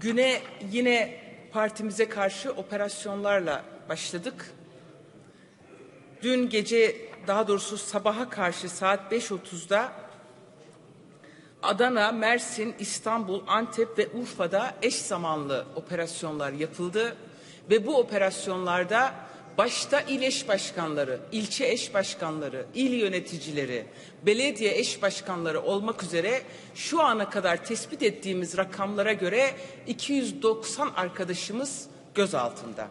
güne yine partimize karşı operasyonlarla başladık. Dün gece daha doğrusu sabaha karşı saat 5.30'da Adana, Mersin, İstanbul, Antep ve Urfa'da eş zamanlı operasyonlar yapıldı ve bu operasyonlarda başta il eş başkanları, ilçe eş başkanları, il yöneticileri, belediye eş başkanları olmak üzere şu ana kadar tespit ettiğimiz rakamlara göre 290 arkadaşımız gözaltında.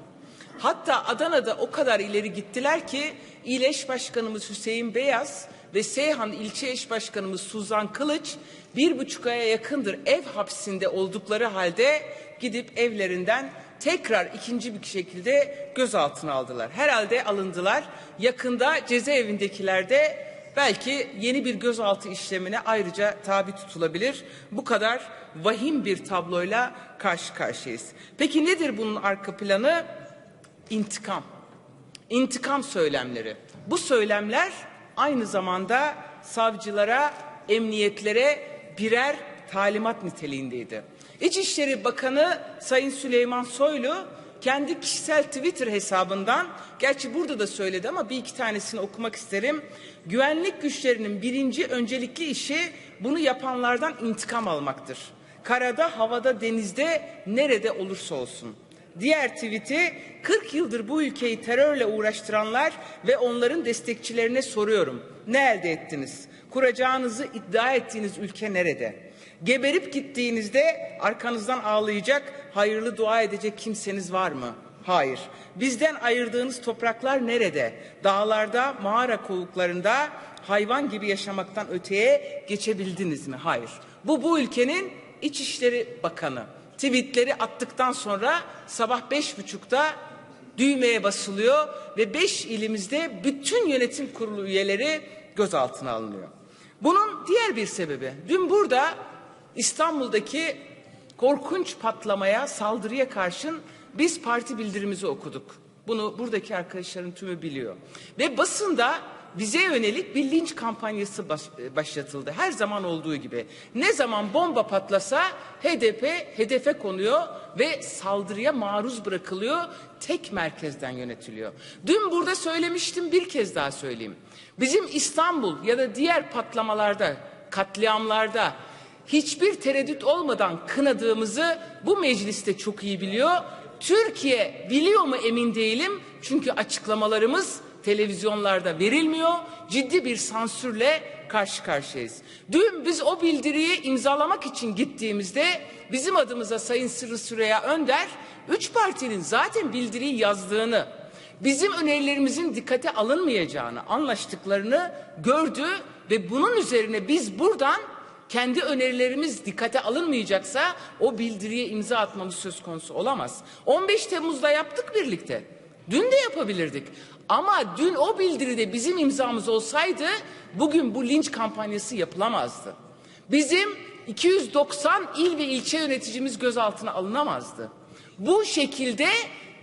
Hatta Adana'da o kadar ileri gittiler ki İl Eş Başkanımız Hüseyin Beyaz ve Seyhan İlçe Eş Başkanımız Suzan Kılıç bir buçuk aya yakındır ev hapsinde oldukları halde gidip evlerinden tekrar ikinci bir şekilde gözaltına aldılar. Herhalde alındılar. Yakında cezaevindekiler de belki yeni bir gözaltı işlemine ayrıca tabi tutulabilir. Bu kadar vahim bir tabloyla karşı karşıyayız. Peki nedir bunun arka planı? İntikam. İntikam söylemleri. Bu söylemler aynı zamanda savcılara, emniyetlere birer talimat niteliğindeydi. İçişleri Bakanı Sayın Süleyman Soylu kendi kişisel Twitter hesabından, gerçi burada da söyledi ama bir iki tanesini okumak isterim. Güvenlik güçlerinin birinci öncelikli işi bunu yapanlardan intikam almaktır. Karada, havada, denizde, nerede olursa olsun. Diğer tweet'i 40 yıldır bu ülkeyi terörle uğraştıranlar ve onların destekçilerine soruyorum. Ne elde ettiniz? Kuracağınızı iddia ettiğiniz ülke nerede? Geberip gittiğinizde arkanızdan ağlayacak, hayırlı dua edecek kimseniz var mı? Hayır. Bizden ayırdığınız topraklar nerede? Dağlarda, mağara kovuklarında hayvan gibi yaşamaktan öteye geçebildiniz mi? Hayır. Bu bu ülkenin İçişleri Bakanı tweetleri attıktan sonra sabah beş buçukta düğmeye basılıyor ve beş ilimizde bütün yönetim kurulu üyeleri gözaltına alınıyor. Bunun diğer bir sebebi dün burada İstanbul'daki korkunç patlamaya, saldırıya karşın biz parti bildirimizi okuduk. Bunu buradaki arkadaşların tümü biliyor. Ve basında bize yönelik bir linç kampanyası baş, başlatıldı. Her zaman olduğu gibi. Ne zaman bomba patlasa HDP hedefe konuyor ve saldırıya maruz bırakılıyor. Tek merkezden yönetiliyor. Dün burada söylemiştim bir kez daha söyleyeyim. Bizim İstanbul ya da diğer patlamalarda, katliamlarda hiçbir tereddüt olmadan kınadığımızı bu mecliste çok iyi biliyor. Türkiye biliyor mu emin değilim. Çünkü açıklamalarımız televizyonlarda verilmiyor. Ciddi bir sansürle karşı karşıyayız. Dün biz o bildiriyi imzalamak için gittiğimizde bizim adımıza Sayın Sırrı Süreyya Önder üç partinin zaten bildiriyi yazdığını, bizim önerilerimizin dikkate alınmayacağını anlaştıklarını gördü ve bunun üzerine biz buradan kendi önerilerimiz dikkate alınmayacaksa o bildiriye imza atmamız söz konusu olamaz. 15 Temmuz'da yaptık birlikte. Dün de yapabilirdik. Ama dün o bildiride bizim imzamız olsaydı bugün bu linç kampanyası yapılamazdı. Bizim 290 il ve ilçe yöneticimiz gözaltına alınamazdı. Bu şekilde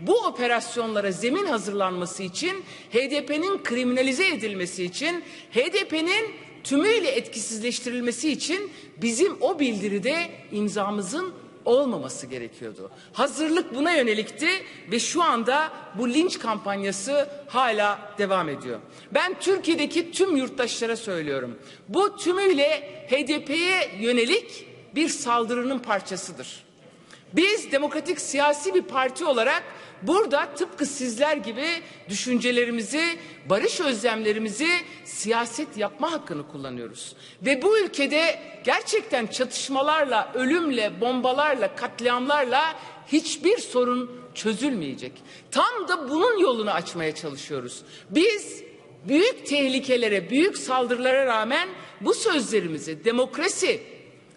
bu operasyonlara zemin hazırlanması için HDP'nin kriminalize edilmesi için HDP'nin tümüyle etkisizleştirilmesi için bizim o bildiride imzamızın olmaması gerekiyordu. Hazırlık buna yönelikti ve şu anda bu linç kampanyası hala devam ediyor. Ben Türkiye'deki tüm yurttaşlara söylüyorum. Bu tümüyle HDP'ye yönelik bir saldırının parçasıdır. Biz demokratik siyasi bir parti olarak burada tıpkı sizler gibi düşüncelerimizi, barış özlemlerimizi siyaset yapma hakkını kullanıyoruz. Ve bu ülkede gerçekten çatışmalarla, ölümle, bombalarla, katliamlarla hiçbir sorun çözülmeyecek. Tam da bunun yolunu açmaya çalışıyoruz. Biz büyük tehlikelere, büyük saldırılara rağmen bu sözlerimizi demokrasi,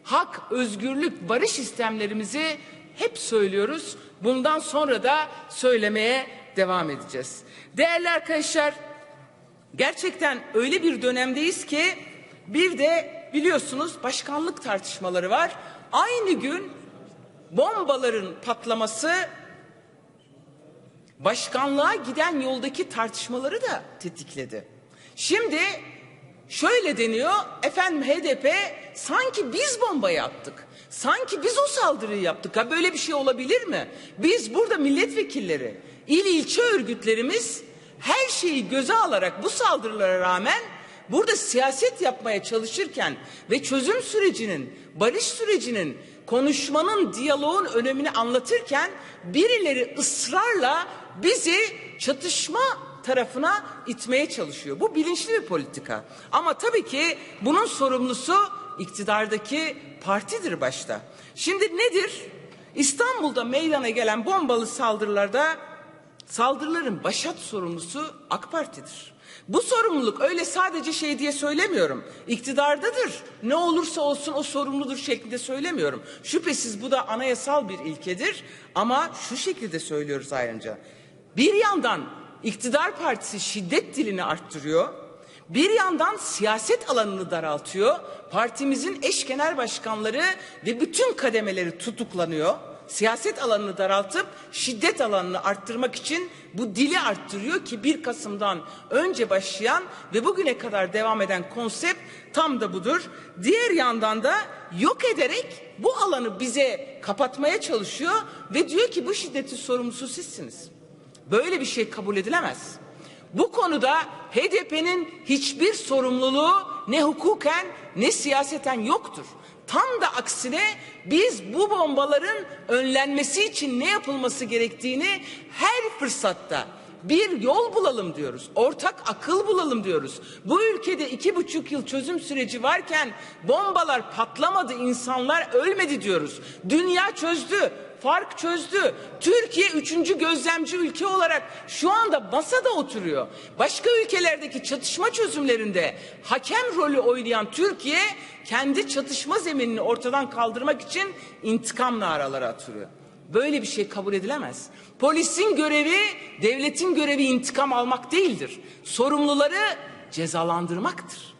hak, özgürlük, barış istemlerimizi hep söylüyoruz. Bundan sonra da söylemeye devam edeceğiz. Değerli arkadaşlar, gerçekten öyle bir dönemdeyiz ki bir de biliyorsunuz başkanlık tartışmaları var. Aynı gün bombaların patlaması başkanlığa giden yoldaki tartışmaları da tetikledi. Şimdi şöyle deniyor, efendim HDP sanki biz bombayı attık. Sanki biz o saldırıyı yaptık. Ha böyle bir şey olabilir mi? Biz burada milletvekilleri, il ilçe örgütlerimiz her şeyi göze alarak bu saldırılara rağmen burada siyaset yapmaya çalışırken ve çözüm sürecinin, barış sürecinin, konuşmanın, diyaloğun önemini anlatırken birileri ısrarla bizi çatışma tarafına itmeye çalışıyor. Bu bilinçli bir politika. Ama tabii ki bunun sorumlusu iktidardaki partidir başta. Şimdi nedir? İstanbul'da meydana gelen bombalı saldırılarda saldırıların başat sorumlusu AK Parti'dir. Bu sorumluluk öyle sadece şey diye söylemiyorum. İktidardadır. Ne olursa olsun o sorumludur şeklinde söylemiyorum. Şüphesiz bu da anayasal bir ilkedir ama şu şekilde söylüyoruz ayrıca. Bir yandan iktidar partisi şiddet dilini arttırıyor. Bir yandan siyaset alanını daraltıyor. Partimizin eş genel başkanları ve bütün kademeleri tutuklanıyor. Siyaset alanını daraltıp şiddet alanını arttırmak için bu dili arttırıyor ki 1 Kasım'dan önce başlayan ve bugüne kadar devam eden konsept tam da budur. Diğer yandan da yok ederek bu alanı bize kapatmaya çalışıyor ve diyor ki bu şiddetin sorumlusu sizsiniz. Böyle bir şey kabul edilemez. Bu konuda HDP'nin hiçbir sorumluluğu ne hukuken ne siyaseten yoktur. Tam da aksine biz bu bombaların önlenmesi için ne yapılması gerektiğini her fırsatta bir yol bulalım diyoruz. Ortak akıl bulalım diyoruz. Bu ülkede iki buçuk yıl çözüm süreci varken bombalar patlamadı, insanlar ölmedi diyoruz. Dünya çözdü. Fark çözdü. Türkiye üçüncü gözlemci ülke olarak şu anda masada oturuyor. Başka ülkelerdeki çatışma çözümlerinde hakem rolü oynayan Türkiye kendi çatışma zeminini ortadan kaldırmak için intikam naraları atıyor. Böyle bir şey kabul edilemez. Polisin görevi, devletin görevi intikam almak değildir. Sorumluları cezalandırmaktır.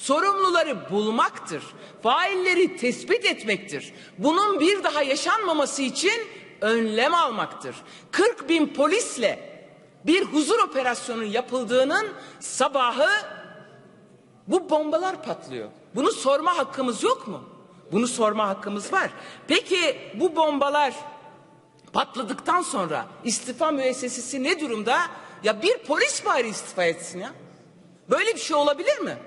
Sorumluları bulmaktır. Failleri tespit etmektir. Bunun bir daha yaşanmaması için önlem almaktır. 40 bin polisle bir huzur operasyonu yapıldığının sabahı bu bombalar patlıyor. Bunu sorma hakkımız yok mu? Bunu sorma hakkımız var. Peki bu bombalar patladıktan sonra istifa müessesesi ne durumda? Ya bir polis bari istifa etsin ya. Böyle bir şey olabilir mi?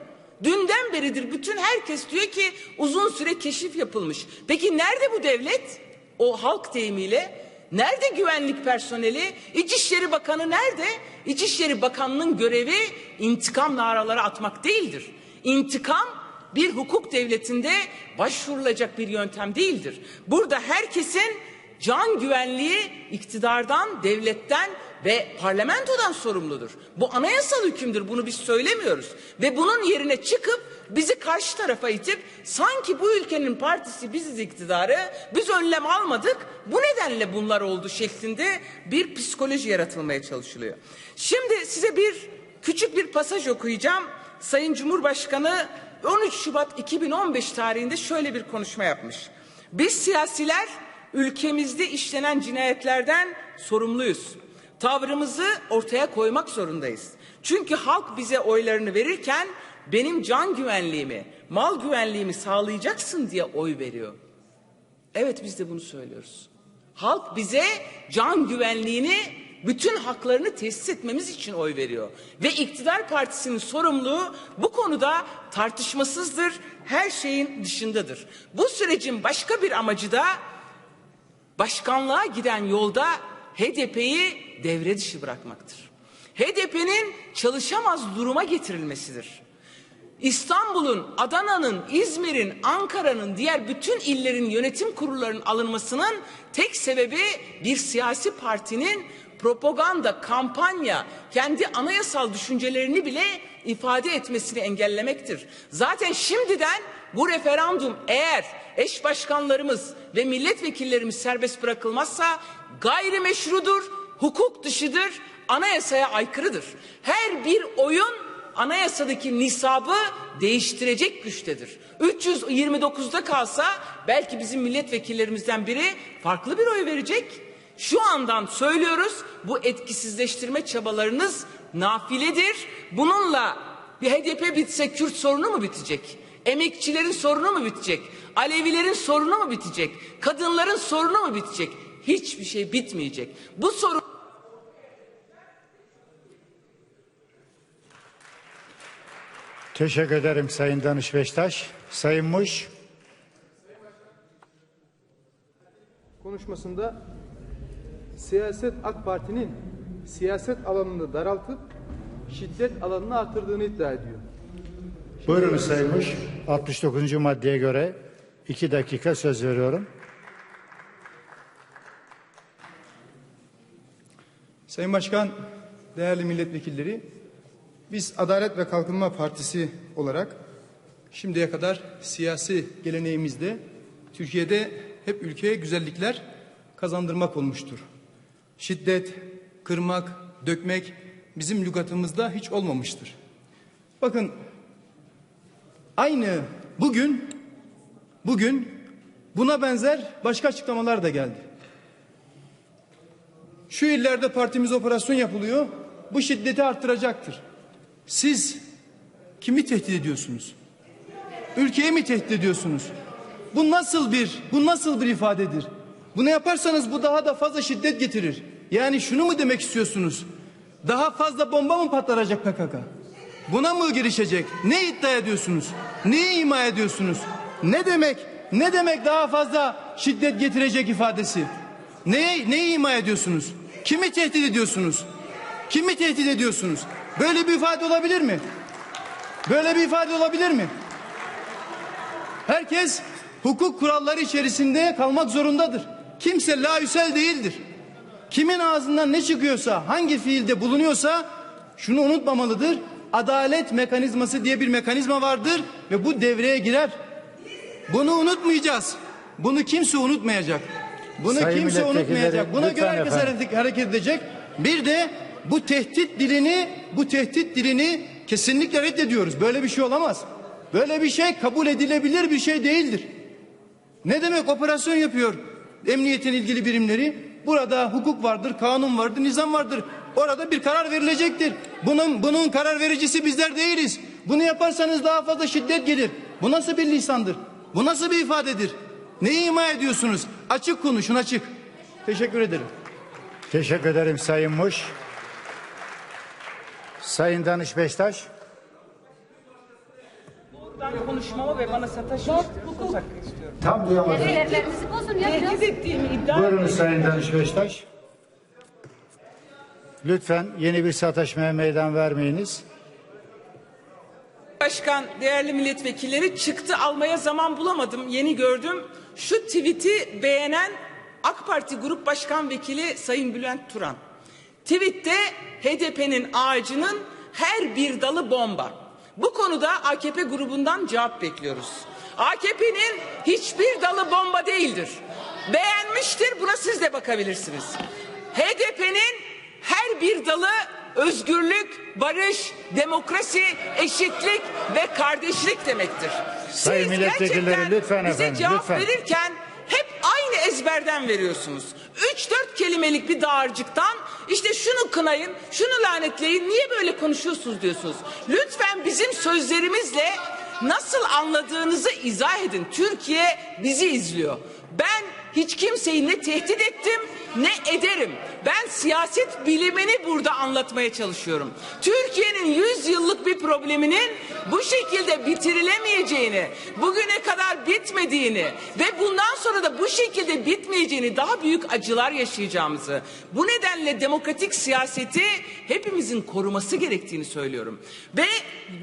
Dünden beridir bütün herkes diyor ki uzun süre keşif yapılmış. Peki nerede bu devlet? O halk deyimiyle nerede güvenlik personeli? İçişleri Bakanı nerede? İçişleri Bakanı'nın görevi intikam naraları atmak değildir. İntikam bir hukuk devletinde başvurulacak bir yöntem değildir. Burada herkesin can güvenliği iktidardan, devletten ve parlamentodan sorumludur. Bu anayasal hükümdür. Bunu biz söylemiyoruz. Ve bunun yerine çıkıp bizi karşı tarafa itip sanki bu ülkenin partisi biziz iktidarı, biz önlem almadık. Bu nedenle bunlar oldu şeklinde bir psikoloji yaratılmaya çalışılıyor. Şimdi size bir küçük bir pasaj okuyacağım. Sayın Cumhurbaşkanı 13 Şubat 2015 tarihinde şöyle bir konuşma yapmış. Biz siyasiler ülkemizde işlenen cinayetlerden sorumluyuz. Tavrımızı ortaya koymak zorundayız. Çünkü halk bize oylarını verirken benim can güvenliğimi, mal güvenliğimi sağlayacaksın diye oy veriyor. Evet biz de bunu söylüyoruz. Halk bize can güvenliğini, bütün haklarını tesis etmemiz için oy veriyor. Ve iktidar partisinin sorumluluğu bu konuda tartışmasızdır, her şeyin dışındadır. Bu sürecin başka bir amacı da başkanlığa giden yolda HDP'yi devre dışı bırakmaktır. HDP'nin çalışamaz duruma getirilmesidir. İstanbul'un, Adana'nın, İzmir'in, Ankara'nın, diğer bütün illerin yönetim kurullarının alınmasının tek sebebi bir siyasi partinin propaganda, kampanya, kendi anayasal düşüncelerini bile ifade etmesini engellemektir. Zaten şimdiden bu referandum eğer eş başkanlarımız ve milletvekillerimiz serbest bırakılmazsa gayrimeşrudur, hukuk dışıdır, anayasaya aykırıdır. Her bir oyun anayasadaki nisabı değiştirecek güçtedir. 329'da kalsa belki bizim milletvekillerimizden biri farklı bir oy verecek. Şu andan söylüyoruz bu etkisizleştirme çabalarınız nafiledir. Bununla bir HDP bitse Kürt sorunu mu bitecek? Emekçilerin sorunu mu bitecek? Alevilerin sorunu mu bitecek? Kadınların sorunu mu bitecek? Hiçbir şey bitmeyecek. Bu sorun Teşekkür ederim Sayın Danış Beştaş. Sayın Muş. konuşmasında siyaset AK Parti'nin siyaset alanını daraltıp şiddet alanını artırdığını iddia ediyor. Buyurun Sayın Muş. 69. maddeye göre iki dakika söz veriyorum. Sayın Başkan, değerli milletvekilleri, biz Adalet ve Kalkınma Partisi olarak şimdiye kadar siyasi geleneğimizde Türkiye'de hep ülkeye güzellikler kazandırmak olmuştur. Şiddet, kırmak, dökmek bizim lügatımızda hiç olmamıştır. Bakın aynı bugün bugün buna benzer başka açıklamalar da geldi. Şu illerde partimiz operasyon yapılıyor. Bu şiddeti arttıracaktır. Siz kimi tehdit ediyorsunuz? Ülkeyi mi tehdit ediyorsunuz? Bu nasıl bir bu nasıl bir ifadedir? Bunu yaparsanız bu daha da fazla şiddet getirir. Yani şunu mu demek istiyorsunuz? Daha fazla bomba mı patlatacak PKK? Buna mı girişecek? Ne iddia ediyorsunuz? Neyi ima ediyorsunuz? Ne demek? Ne demek daha fazla şiddet getirecek ifadesi? Neyi, neyi ima ediyorsunuz? Kimi tehdit ediyorsunuz? Kimi tehdit ediyorsunuz? Böyle bir ifade olabilir mi? Böyle bir ifade olabilir mi? Herkes hukuk kuralları içerisinde kalmak zorundadır. Kimse laüsel değildir. Kimin ağzından ne çıkıyorsa, hangi fiilde bulunuyorsa şunu unutmamalıdır. Adalet mekanizması diye bir mekanizma vardır ve bu devreye girer. Bunu unutmayacağız. Bunu kimse unutmayacak. Bunu Sayın kimse unutmayacak. Buna göre herkes efendim. hareket edecek. Bir de bu tehdit dilini, bu tehdit dilini kesinlikle reddediyoruz. Böyle bir şey olamaz. Böyle bir şey kabul edilebilir bir şey değildir. Ne demek operasyon yapıyor emniyetin ilgili birimleri? Burada hukuk vardır, kanun vardır, nizam vardır. Orada bir karar verilecektir. Bunun bunun karar vericisi bizler değiliz. Bunu yaparsanız daha fazla şiddet gelir. Bu nasıl bir lisandır? Bu nasıl bir ifadedir? Neyi ima ediyorsunuz? Açık konuşun açık. Teşekkür ederim. Teşekkür ederim Sayın Muş. Sayın Danış Beştaş. buradan konuşmamı ve bana sataşmış hakkı istiyorum. Tam duyamadım. Ellerinizi bozun ya biraz. Tehdit ettiğimi iddia Buyurun Sayın Danış Beştaş. Lütfen yeni bir sataşmaya meydan vermeyiniz. Başkan, değerli milletvekilleri çıktı almaya zaman bulamadım. Yeni gördüm. Şu tweet'i beğenen AK Parti Grup Başkan Vekili Sayın Bülent Turan. Tweet'te HDP'nin ağacının her bir dalı bomba. Bu konuda AKP grubundan cevap bekliyoruz. AKP'nin hiçbir dalı bomba değildir. Beğenmiştir buna siz de bakabilirsiniz. HDP'nin her bir dalı özgürlük, barış, demokrasi, eşitlik ve kardeşlik demektir. Sayın Siz milletvekilleri, gerçekten lütfen bize efendim, cevap lütfen. verirken hep aynı ezberden veriyorsunuz. Üç dört kelimelik bir dağarcıktan işte şunu kınayın, şunu lanetleyin, niye böyle konuşuyorsunuz diyorsunuz. Lütfen bizim sözlerimizle nasıl anladığınızı izah edin. Türkiye bizi izliyor. Ben hiç kimseyi ne tehdit ettim ne ederim. Ben siyaset bilimini burada anlatmaya çalışıyorum. Türkiye'nin 100 yıllık bir probleminin bu şekilde bitirilemeyeceğini, bugüne kadar bitmediğini ve bundan sonra da bu şekilde bitmeyeceğini, daha büyük acılar yaşayacağımızı, bu nedenle demokratik siyaseti hepimizin koruması gerektiğini söylüyorum. Ve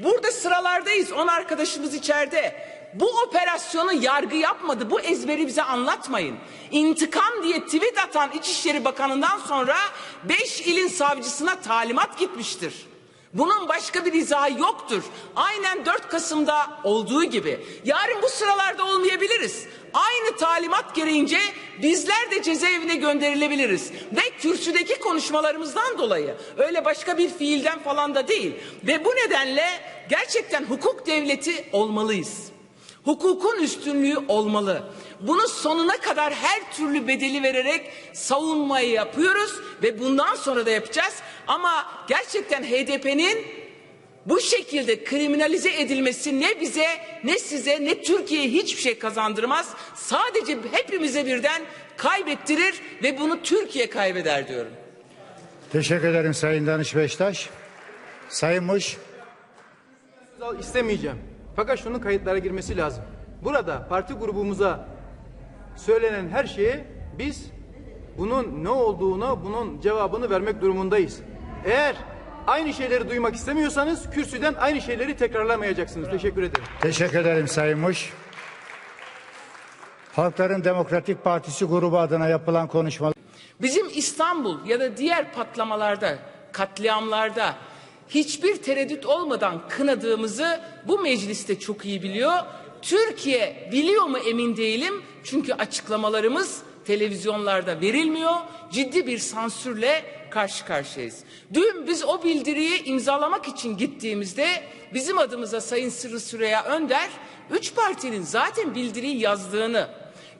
burada sıralardayız. 10 arkadaşımız içeride. Bu operasyonu yargı yapmadı. Bu ezberi bize anlatmayın. İntikam diye tweet atan İçişleri Bakanı'ndan sonra 5 ilin savcısına talimat gitmiştir. Bunun başka bir izahı yoktur. Aynen 4 Kasım'da olduğu gibi. Yarın bu sıralarda olmayabiliriz. Aynı talimat gereğince bizler de cezaevine gönderilebiliriz. Ve kürsüdeki konuşmalarımızdan dolayı öyle başka bir fiilden falan da değil. Ve bu nedenle gerçekten hukuk devleti olmalıyız. Hukukun üstünlüğü olmalı. Bunu sonuna kadar her türlü bedeli vererek savunmayı yapıyoruz ve bundan sonra da yapacağız. Ama gerçekten HDP'nin bu şekilde kriminalize edilmesi ne bize ne size ne Türkiye'ye hiçbir şey kazandırmaz. Sadece hepimize birden kaybettirir ve bunu Türkiye kaybeder diyorum. Teşekkür ederim Sayın Danış Beştaş. Sayın Muş. İstemeyeceğim. Fakat şunun kayıtlara girmesi lazım. Burada parti grubumuza söylenen her şeye biz bunun ne olduğuna bunun cevabını vermek durumundayız. Eğer aynı şeyleri duymak istemiyorsanız kürsüden aynı şeyleri tekrarlamayacaksınız. Teşekkür ederim. Teşekkür ederim Sayın Muş. Halkların Demokratik Partisi grubu adına yapılan konuşma Bizim İstanbul ya da diğer patlamalarda, katliamlarda hiçbir tereddüt olmadan kınadığımızı bu mecliste çok iyi biliyor. Türkiye biliyor mu emin değilim. Çünkü açıklamalarımız televizyonlarda verilmiyor. Ciddi bir sansürle karşı karşıyayız. Dün biz o bildiriyi imzalamak için gittiğimizde bizim adımıza Sayın Sırrı Süreyya Önder üç partinin zaten bildiriyi yazdığını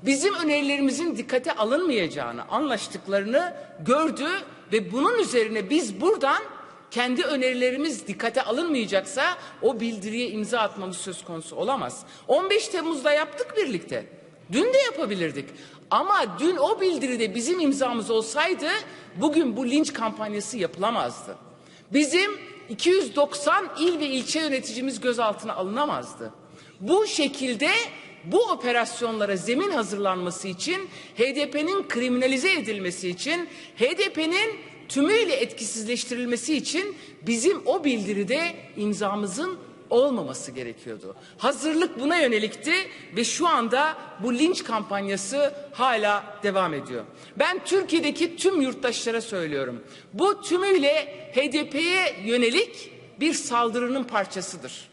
bizim önerilerimizin dikkate alınmayacağını anlaştıklarını gördü ve bunun üzerine biz buradan kendi önerilerimiz dikkate alınmayacaksa o bildiriye imza atmamız söz konusu olamaz. 15 Temmuz'da yaptık birlikte. Dün de yapabilirdik. Ama dün o bildiride bizim imzamız olsaydı bugün bu linç kampanyası yapılamazdı. Bizim 290 il ve ilçe yöneticimiz gözaltına alınamazdı. Bu şekilde bu operasyonlara zemin hazırlanması için HDP'nin kriminalize edilmesi için HDP'nin tümüyle etkisizleştirilmesi için bizim o bildiride imzamızın olmaması gerekiyordu. Hazırlık buna yönelikti ve şu anda bu linç kampanyası hala devam ediyor. Ben Türkiye'deki tüm yurttaşlara söylüyorum. Bu tümüyle HDP'ye yönelik bir saldırının parçasıdır.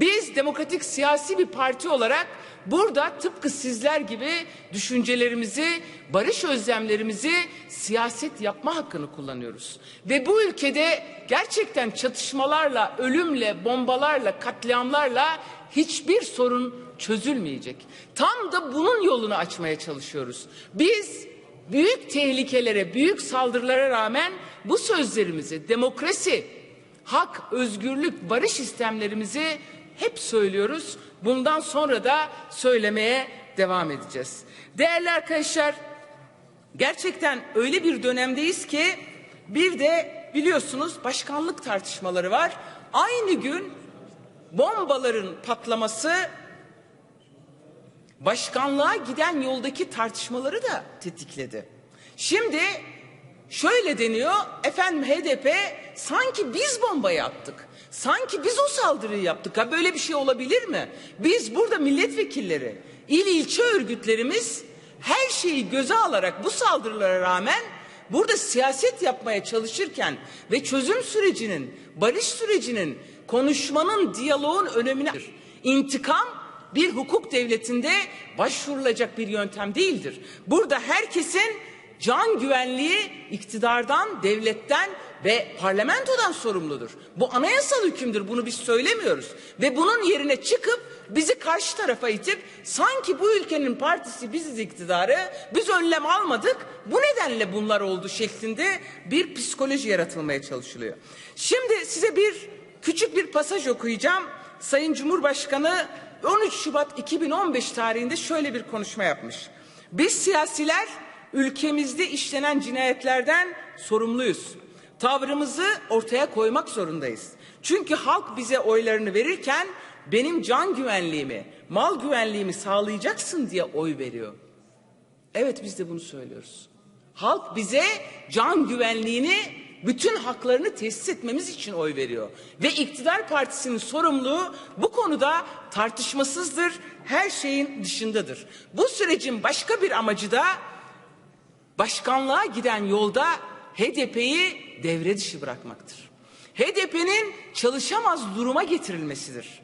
Biz demokratik siyasi bir parti olarak burada tıpkı sizler gibi düşüncelerimizi, barış özlemlerimizi siyaset yapma hakkını kullanıyoruz. Ve bu ülkede gerçekten çatışmalarla, ölümle, bombalarla, katliamlarla hiçbir sorun çözülmeyecek. Tam da bunun yolunu açmaya çalışıyoruz. Biz büyük tehlikelere, büyük saldırılara rağmen bu sözlerimizi demokrasi, hak, özgürlük, barış istemlerimizi hep söylüyoruz. Bundan sonra da söylemeye devam edeceğiz. Değerli arkadaşlar, gerçekten öyle bir dönemdeyiz ki bir de biliyorsunuz başkanlık tartışmaları var. Aynı gün bombaların patlaması başkanlığa giden yoldaki tartışmaları da tetikledi. Şimdi şöyle deniyor, efendim HDP sanki biz bombayı attık. Sanki biz o saldırıyı yaptık. Ha böyle bir şey olabilir mi? Biz burada milletvekilleri, il ilçe örgütlerimiz her şeyi göze alarak bu saldırılara rağmen burada siyaset yapmaya çalışırken ve çözüm sürecinin, barış sürecinin, konuşmanın, diyaloğun önemine intikam bir hukuk devletinde başvurulacak bir yöntem değildir. Burada herkesin can güvenliği iktidardan, devletten ve parlamentodan sorumludur. Bu anayasal hükümdür. Bunu biz söylemiyoruz. Ve bunun yerine çıkıp bizi karşı tarafa itip sanki bu ülkenin partisi biziz iktidarı, biz önlem almadık, bu nedenle bunlar oldu şeklinde bir psikoloji yaratılmaya çalışılıyor. Şimdi size bir küçük bir pasaj okuyacağım. Sayın Cumhurbaşkanı 13 Şubat 2015 tarihinde şöyle bir konuşma yapmış. Biz siyasiler ülkemizde işlenen cinayetlerden sorumluyuz. Tavrımızı ortaya koymak zorundayız. Çünkü halk bize oylarını verirken benim can güvenliğimi, mal güvenliğimi sağlayacaksın diye oy veriyor. Evet biz de bunu söylüyoruz. Halk bize can güvenliğini, bütün haklarını tesis etmemiz için oy veriyor. Ve iktidar partisinin sorumluluğu bu konuda tartışmasızdır, her şeyin dışındadır. Bu sürecin başka bir amacı da başkanlığa giden yolda HDP'yi devre dışı bırakmaktır. HDP'nin çalışamaz duruma getirilmesidir.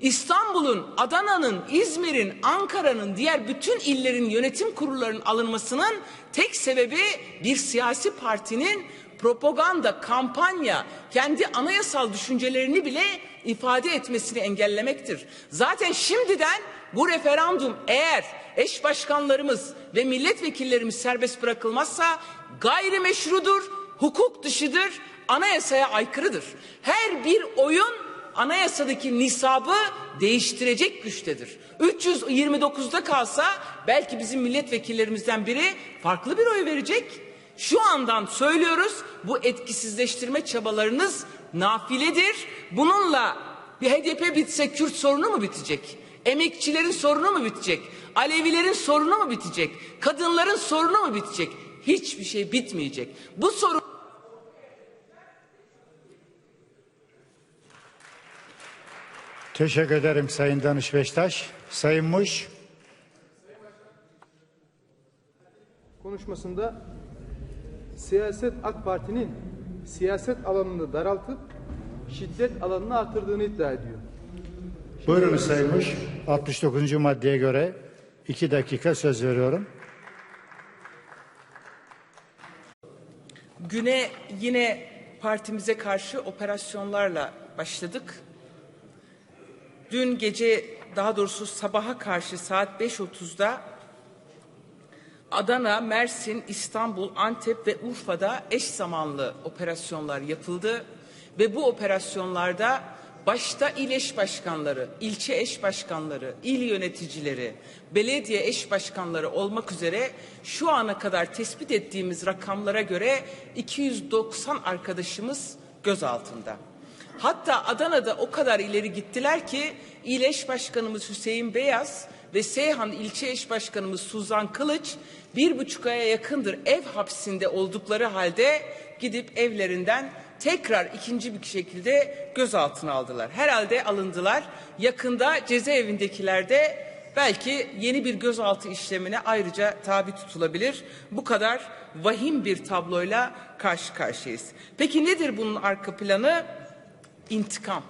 İstanbul'un, Adana'nın, İzmir'in, Ankara'nın, diğer bütün illerin yönetim kurullarının alınmasının tek sebebi bir siyasi partinin propaganda, kampanya, kendi anayasal düşüncelerini bile ifade etmesini engellemektir. Zaten şimdiden bu referandum eğer eş başkanlarımız ve milletvekillerimiz serbest bırakılmazsa gayrimeşrudur, hukuk dışıdır, anayasaya aykırıdır. Her bir oyun anayasadaki nisabı değiştirecek güçtedir. 329'da kalsa belki bizim milletvekillerimizden biri farklı bir oy verecek. Şu andan söylüyoruz bu etkisizleştirme çabalarınız nafiledir. Bununla bir HDP bitse Kürt sorunu mu bitecek? Emekçilerin sorunu mu bitecek? Alevilerin sorunu mu bitecek? Kadınların sorunu mu bitecek? Hiçbir şey bitmeyecek. Bu sorun Teşekkür ederim Sayın Danış Beştaş. Sayın Muş. Konuşmasında siyaset AK Parti'nin siyaset alanını daraltıp şiddet alanını artırdığını iddia ediyor. Buyurunuz Sayın Muş. 69. maddeye göre 2 dakika söz veriyorum. güne yine partimize karşı operasyonlarla başladık. Dün gece daha doğrusu sabaha karşı saat 5.30'da Adana, Mersin, İstanbul, Antep ve Urfa'da eş zamanlı operasyonlar yapıldı ve bu operasyonlarda başta il eş başkanları, ilçe eş başkanları, il yöneticileri, belediye eş başkanları olmak üzere şu ana kadar tespit ettiğimiz rakamlara göre 290 arkadaşımız gözaltında. Hatta Adana'da o kadar ileri gittiler ki İl Eş Başkanımız Hüseyin Beyaz ve Seyhan İlçe Eş Başkanımız Suzan Kılıç bir buçuk aya yakındır ev hapsinde oldukları halde gidip evlerinden tekrar ikinci bir şekilde gözaltına aldılar. Herhalde alındılar. Yakında cezaevindekiler de belki yeni bir gözaltı işlemine ayrıca tabi tutulabilir. Bu kadar vahim bir tabloyla karşı karşıyayız. Peki nedir bunun arka planı? İntikam.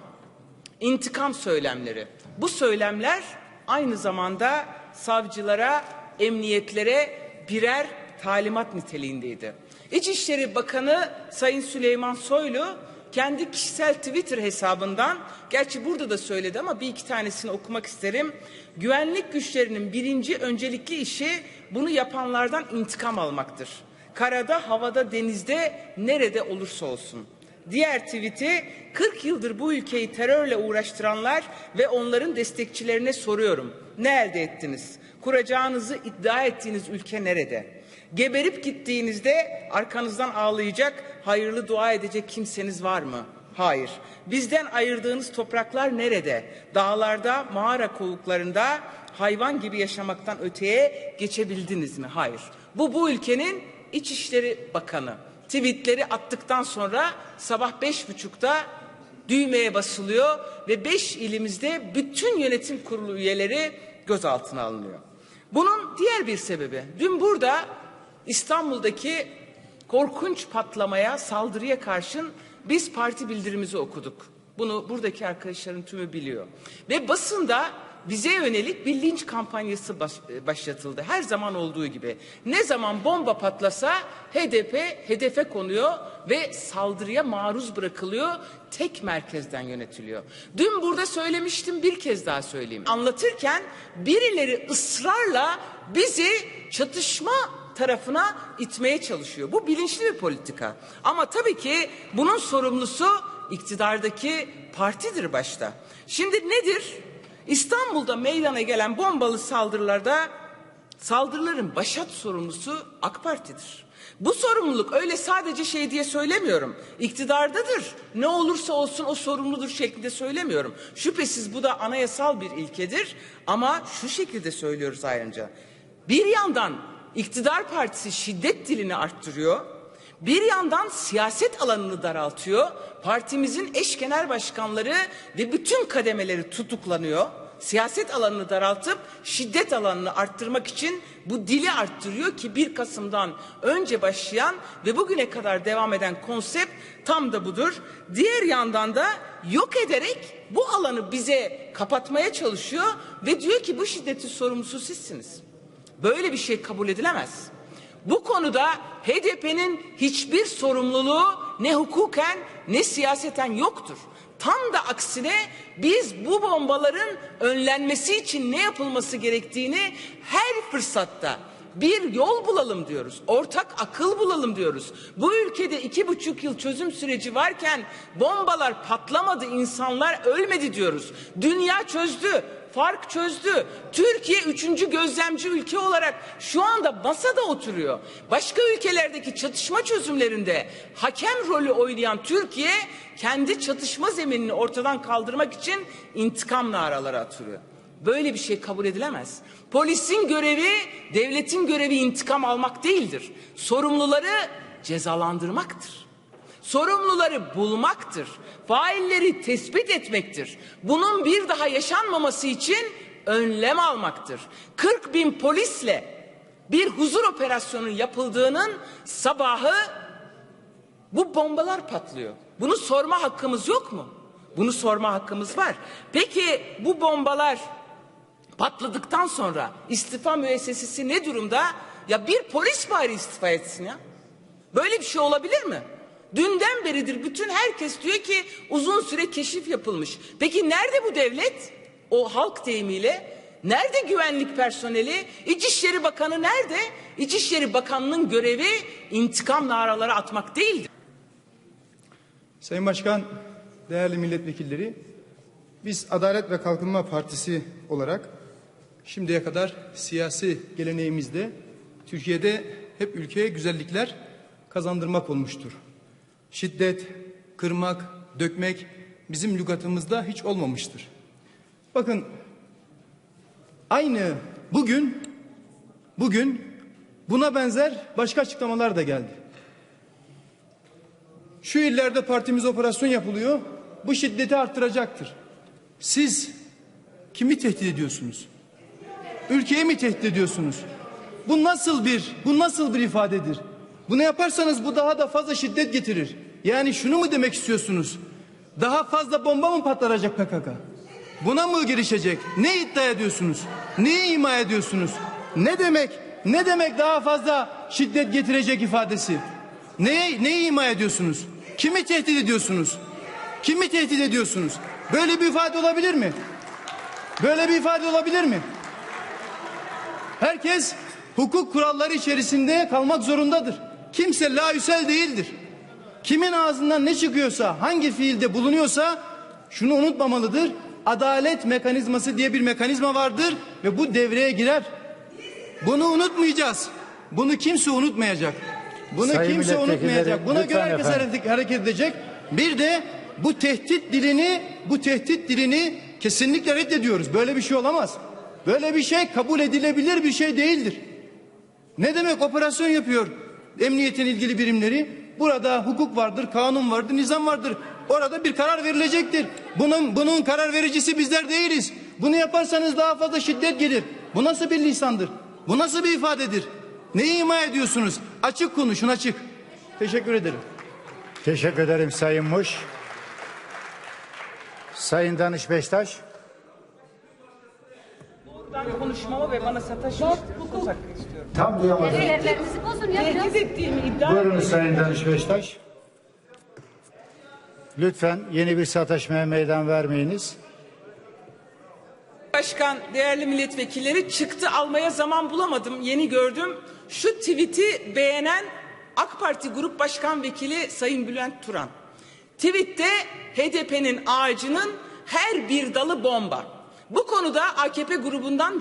İntikam söylemleri. Bu söylemler aynı zamanda savcılara, emniyetlere birer talimat niteliğindeydi. İçişleri Bakanı Sayın Süleyman Soylu kendi kişisel Twitter hesabından, gerçi burada da söyledi ama bir iki tanesini okumak isterim. Güvenlik güçlerinin birinci öncelikli işi bunu yapanlardan intikam almaktır. Karada, havada, denizde, nerede olursa olsun. Diğer tweet'i 40 yıldır bu ülkeyi terörle uğraştıranlar ve onların destekçilerine soruyorum. Ne elde ettiniz? Kuracağınızı iddia ettiğiniz ülke nerede? Geberip gittiğinizde arkanızdan ağlayacak, hayırlı dua edecek kimseniz var mı? Hayır. Bizden ayırdığınız topraklar nerede? Dağlarda, mağara kovuklarında hayvan gibi yaşamaktan öteye geçebildiniz mi? Hayır. Bu bu ülkenin İçişleri Bakanı tweetleri attıktan sonra sabah beş buçukta düğmeye basılıyor ve beş ilimizde bütün yönetim kurulu üyeleri gözaltına alınıyor. Bunun diğer bir sebebi dün burada İstanbul'daki korkunç patlamaya, saldırıya karşın biz parti bildirimizi okuduk. Bunu buradaki arkadaşların tümü biliyor. Ve basında bize yönelik bir linç kampanyası baş, başlatıldı. Her zaman olduğu gibi. Ne zaman bomba patlasa HDP hedefe konuyor ve saldırıya maruz bırakılıyor. Tek merkezden yönetiliyor. Dün burada söylemiştim bir kez daha söyleyeyim. Anlatırken birileri ısrarla bizi çatışma tarafına itmeye çalışıyor. Bu bilinçli bir politika. Ama tabii ki bunun sorumlusu iktidardaki partidir başta. Şimdi nedir? İstanbul'da meydana gelen bombalı saldırılarda saldırıların başat sorumlusu AK Parti'dir. Bu sorumluluk öyle sadece şey diye söylemiyorum. İktidardadır. Ne olursa olsun o sorumludur şeklinde söylemiyorum. Şüphesiz bu da anayasal bir ilkedir ama şu şekilde söylüyoruz ayrıca. Bir yandan iktidar partisi şiddet dilini arttırıyor. Bir yandan siyaset alanını daraltıyor. Partimizin eş genel başkanları ve bütün kademeleri tutuklanıyor. Siyaset alanını daraltıp şiddet alanını arttırmak için bu dili arttırıyor ki 1 Kasım'dan önce başlayan ve bugüne kadar devam eden konsept tam da budur. Diğer yandan da yok ederek bu alanı bize kapatmaya çalışıyor ve diyor ki bu şiddetin sorumlusu sizsiniz. Böyle bir şey kabul edilemez. Bu konuda HDP'nin hiçbir sorumluluğu ne hukuken ne siyaseten yoktur. Tam da aksine biz bu bombaların önlenmesi için ne yapılması gerektiğini her fırsatta Bir yol bulalım diyoruz. Ortak akıl bulalım diyoruz. Bu ülkede iki buçuk yıl çözüm süreci varken bombalar patlamadı, insanlar ölmedi diyoruz. Dünya çözdü. Fark çözdü. Türkiye üçüncü gözlemci ülke olarak şu anda masada oturuyor. Başka ülkelerdeki çatışma çözümlerinde hakem rolü oynayan Türkiye kendi çatışma zeminini ortadan kaldırmak için intikam naraları atıyor. Böyle bir şey kabul edilemez. Polisin görevi, devletin görevi intikam almak değildir. Sorumluları cezalandırmaktır. Sorumluları bulmaktır. Failleri tespit etmektir. Bunun bir daha yaşanmaması için önlem almaktır. 40 bin polisle bir huzur operasyonu yapıldığının sabahı bu bombalar patlıyor. Bunu sorma hakkımız yok mu? Bunu sorma hakkımız var. Peki bu bombalar patladıktan sonra istifa müessesesi ne durumda? Ya bir polis bari istifa etsin ya. Böyle bir şey olabilir mi? Dünden beridir bütün herkes diyor ki uzun süre keşif yapılmış. Peki nerede bu devlet? O halk deyimiyle nerede güvenlik personeli? İçişleri Bakanı nerede? İçişleri Bakanı'nın görevi intikam naraları atmak değildir. Sayın Başkan, değerli milletvekilleri, biz Adalet ve Kalkınma Partisi olarak şimdiye kadar siyasi geleneğimizde Türkiye'de hep ülkeye güzellikler kazandırmak olmuştur. Şiddet, kırmak, dökmek bizim lügatımızda hiç olmamıştır. Bakın aynı bugün bugün buna benzer başka açıklamalar da geldi. Şu illerde partimiz operasyon yapılıyor. Bu şiddeti arttıracaktır. Siz kimi tehdit ediyorsunuz? Ülkeyi mi tehdit ediyorsunuz? Bu nasıl bir bu nasıl bir ifadedir? Bunu yaparsanız bu daha da fazla şiddet getirir. Yani şunu mu demek istiyorsunuz? Daha fazla bomba mı patlatacak PKK? Buna mı girişecek? Ne iddia ediyorsunuz? Neyi ima ediyorsunuz? Ne demek? Ne demek daha fazla şiddet getirecek ifadesi? Neyi, neyi ima ediyorsunuz? Kimi tehdit ediyorsunuz? Kimi tehdit ediyorsunuz? Böyle bir ifade olabilir mi? Böyle bir ifade olabilir mi? Herkes hukuk kuralları içerisinde kalmak zorundadır. Kimse laüsel değildir. Kimin ağzından ne çıkıyorsa, hangi fiilde bulunuyorsa şunu unutmamalıdır. Adalet mekanizması diye bir mekanizma vardır ve bu devreye girer. Bunu unutmayacağız. Bunu kimse unutmayacak. Bunu Sayın kimse unutmayacak. Buna göre herkes efendim. hareket edecek. Bir de bu tehdit dilini, bu tehdit dilini kesinlikle reddediyoruz. Böyle bir şey olamaz. Böyle bir şey kabul edilebilir bir şey değildir. Ne demek operasyon yapıyor emniyetin ilgili birimleri? Burada hukuk vardır, kanun vardır, nizam vardır. Orada bir karar verilecektir. Bunun bunun karar vericisi bizler değiliz. Bunu yaparsanız daha fazla şiddet gelir. Bu nasıl bir lisandır? Bu nasıl bir ifadedir? Neyi ima ediyorsunuz? Açık konuşun açık. Teşekkür ederim. Teşekkür ederim Sayın Muş. Sayın Danış Beştaş. Ben konuşmama ve bana istiyorum. Tam duyamadım. Evlerinizi bozun ya biraz. Tehdit ettiğimi iddia Buyurunuz Sayın Danış Beştaş. Lütfen yeni bir sataşmaya meydan vermeyiniz. Başkan, değerli milletvekilleri çıktı almaya zaman bulamadım. Yeni gördüm. Şu tweet'i beğenen AK Parti Grup Başkan Vekili Sayın Bülent Turan. Tweet'te HDP'nin ağacının her bir dalı bomba. Bu konuda AKP grubundan